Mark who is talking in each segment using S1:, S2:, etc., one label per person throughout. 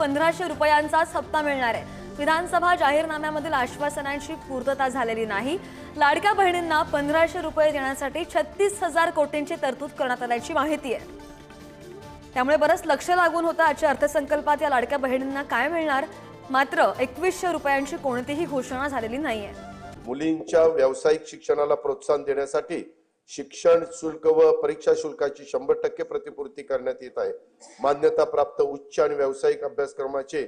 S1: पंधराशे रुपयांचाच हप्ता मिळणार आहे. विधानसभा जाहीरनाम्यामधील आश्वासनांची पूर्तता झालेली नाही. लाडक्या बहिणींना पंधराशे रुपये देण्यासाठी छत्तीस हजार कोटींची तरतूद करण्यात आल्याची माहिती आहे. त्यामुळे बरंच लक्ष लागून होतं आजच्या अर्थसंकल्पात या लाडक्या बहिणींना काय मिळणार? मात्र एकवीसशे रुपयांची कोणतीही घोषणा झालेली नाहीये.
S2: मुलींच्या व्यावसायिक शिक्षणाला प्रोत्साहन देण्यासाठी शिक्षण शुल्क व परीक्षा शुल्काची शंभर टक्के प्रतिपूर्ती करण्यात येत आहे. मान्यता प्राप्त उच्च आणि व्यावसायिक अभ्यासक्रमाचे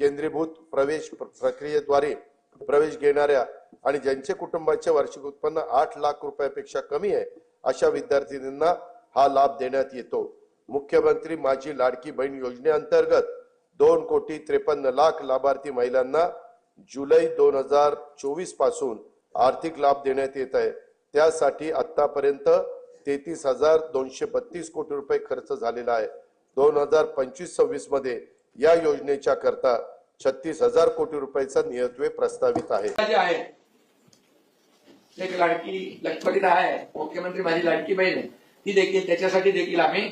S2: केंद्रीभूत प्रवेश प्रक्रियेद्वारे प्रवेश घेणाऱ्या आणि ज्यांचे कुटुंबाचे वार्षिक उत्पन्न आठ लाख रुपयापेक्षा कमी आहे अशा विद्यार्थिनींना हा लाभ देण्यात येतो. मुख्यमंत्री माझी लाडकी बहीण योजनेअंतर्गत दोन कोटी त्रेपन्न लाख लाभार्थी महिलांना जुलै दोन हजार चोवीसपासून आर्थिक लाभ देण्यात येत आहे. त्यासाठी आतापर्यंत तेहतीस हजार दोनशे बत्तीस कोटी रुपये खर्च झालेला आहे. दोन हजार पंचवीस सव्वीसमध्ये या योजनेच्या करता छत्तीस हजार कोटी रुपयाचा नियतव्यय प्रस्तावित आहे.
S3: जे आहे एक लाडकी लखपतीत आहे मुख्यमंत्री माझी लाडकी बहीण आहे. ती देखील त्याच्यासाठी देखील आम्ही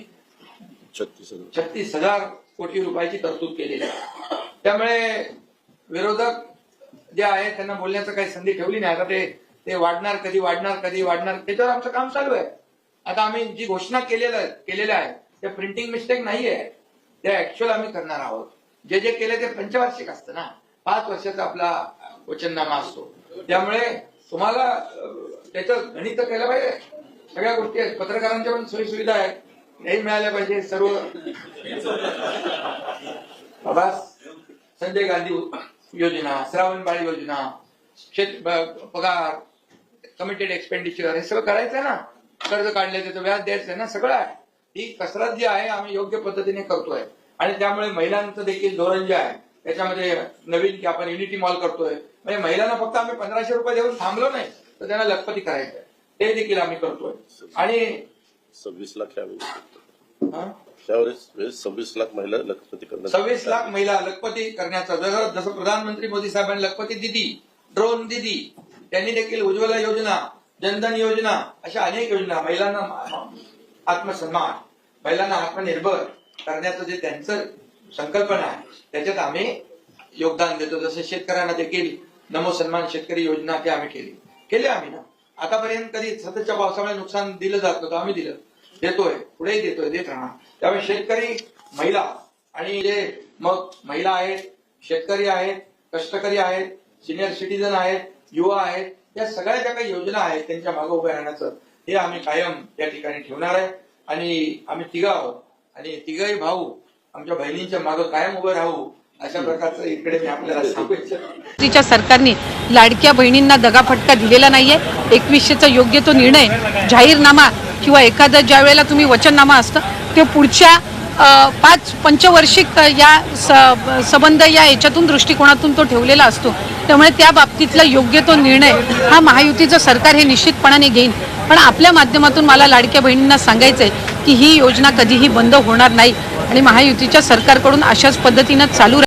S2: छत्तीस हजार.
S3: छत्तीस हजार कोटी रुपयाची तरतूद केलेली आहे. त्यामुळे विरोधक जे आहे त्यांना बोलण्याचं काही संधी ठेवली नाही. आता ते ते वाढणार कधी वाढणार कधी वाढणार त्याच्यावर आमचं काम चालू आहे. आता आम्ही जी घोषणा केलेलं केलेल्या आहे त्या प्रिंटिंग मिस्टेक नाहीये. त्या ऍक्च्युअल आम्ही करणार आहोत. जे जे केले ते पंचवार्षिक असतं ना. पाच वर्षाचा आपला वचननामा असतो. त्यामुळे तुम्हाला त्याचं गणित केलं पाहिजे. सगळ्या गोष्टी आहेत. पत्रकारांच्या पण सोयी सुविधा आहेत. नाही मिळाल्या पाहिजे सर्व. बाबा संजय गांधी योजना श्रावणबाळ योजना शेत पगार कमिटेड एक्सपेंडिचर हे सगळं करायचं आहे ना. कर्ज काढले त्याचं व्याज द्यायचं ना सगळं आहे. ही कसरत जी आहे आम्ही योग्य पद्धतीने करतोय. आणि त्यामुळे महिलांचं देखील धोरण जे आहे त्याच्यामध्ये नवीन की आपण युनिटी मॉल करतोय. म्हणजे महिलांना फक्त आम्ही पंधराशे रुपये देऊन थांबलो नाही तर त्यांना लखपती करायचं आहे ते देखील आम्ही करतोय. आणि
S4: सव्वीस लाख यावेळी.
S3: हा?
S4: त्यावेळेस वेळेस सव्वीस लाख महिला लखपती करण्यात
S3: सव्वीस लाख महिला लखपती करण्याचा जसं जसं प्रधानमंत्री मोदी साहेबांनी लखपती दिदी ड्रोन दिदी त्यांनी देखील उज्ज्वला योजना जनधन योजना अशा अनेक योजना महिलांना आत्मसन्मान महिलांना आत्मनिर्भर करण्याचं जे त्यांचं संकल्पना आहे त्याच्यात आम्ही योगदान देतो. जसं शेतकऱ्यांना देखील नमो सन्मान शेतकरी योजना ते आम्ही केली. केली आम्ही ना. आतापर्यंत कधी सततच्या पावसामुळे नुकसान दिलं जात नव्हतं आम्ही दिलं. देतोय पुढेही देतोय देत राहणार. त्यामुळे शेतकरी महिला आणि जे मग महिला आहेत शेतकरी आहेत कष्टकरी आहेत सिनियर सिटीजन आहेत युवा आहेत या सगळ्या ज्या काही योजना आहेत त्यांच्या मागे उभे राहण्याचं हे आम्ही कायम या ठिकाणी ठेवणार आहे. आणि आम्ही तिघा आहोत. आणि तिघही भाऊ आमच्या बहिणींच्या मागे कायम उभे राहू अशा प्रकारचं इकडे मी आपल्याला
S5: सरकारने लाडक्या बहिणींना दगाफटका दिलेला नाहीये. एकवीसशेचा योग्य तो निर्णय जाहीरनामा किंवा एखादं ज्या वेळेला तुम्ही वचननामा असतं ते पुढच्या पाच पंचवर्षिक या संबंध या याच्यातून दृष्टिकोनातून तो ठेवलेला असतो. त्यामुळे त्या बाबतीतला योग्य तो निर्णय हा महायुतीचं सरकार हे निश्चितपणाने घेईन. पण आपल्या माध्यमातून मला लाडक्या बहिणींना सांगायचंय की ही योजना कधीही बंद होणार नाही आणि महायुतीच्या सरकारकडून अशाच पद्धतीनं चालू